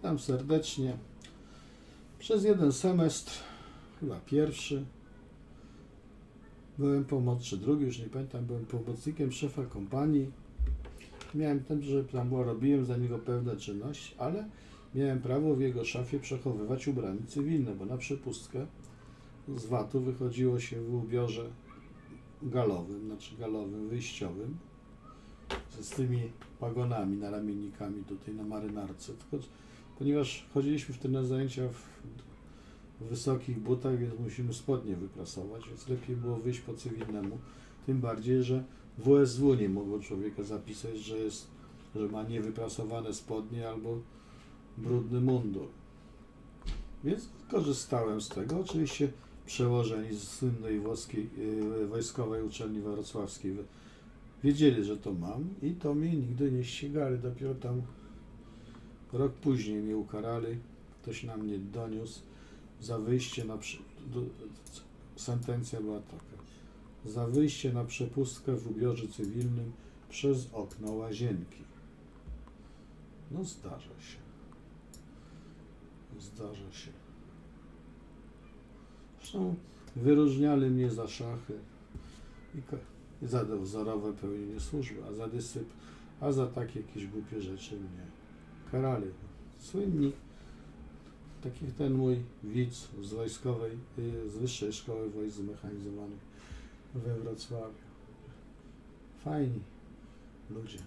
Witam serdecznie. Przez jeden semestr, chyba pierwszy, byłem pomoc, czy drugi, już nie pamiętam, byłem pomocnikiem szefa kompanii. Miałem ten, że tam robiłem za niego pewne czynności, ale miałem prawo w jego szafie przechowywać ubranie cywilne, bo na przepustkę z VAT-u wychodziło się w ubiorze galowym, znaczy galowym, wyjściowym, z tymi pagonami, naramiennikami tutaj na marynarce. Tylko, ponieważ chodziliśmy wtedy na zajęcia w, wysokich butach, więc musimy spodnie wyprasować, więc lepiej było wyjść po cywilnemu. Tym bardziej, że WSW nie mogło człowieka zapisać, że jest, że ma niewyprasowane spodnie albo brudny mundur. Więc korzystałem z tego. Oczywiście przełożeni z słynnej włoskiej yy, wojskowej uczelni wrocławskiej wiedzieli, że to mam i to mnie nigdy nie ścigali. Dopiero tam rok później mnie ukarali. Ktoś na mnie doniósł za wyjście na... Do... Sentencja była taka. Za wyjście na przepustkę w ubiorze cywilnym przez okno łazienki. No zdarza się. Zdarza się. Zresztą wyróżniali mnie za szachy i za wzorowe pełnienie służby, a za dyscyp, a za takie jakieś głupie rzeczy mnie karali. Słynni, taki ten mój widz z wojskowej, y, z Wyższej Szkoły Wojsk Zmechanizowanych we Wrocławiu. Fajni ludzie.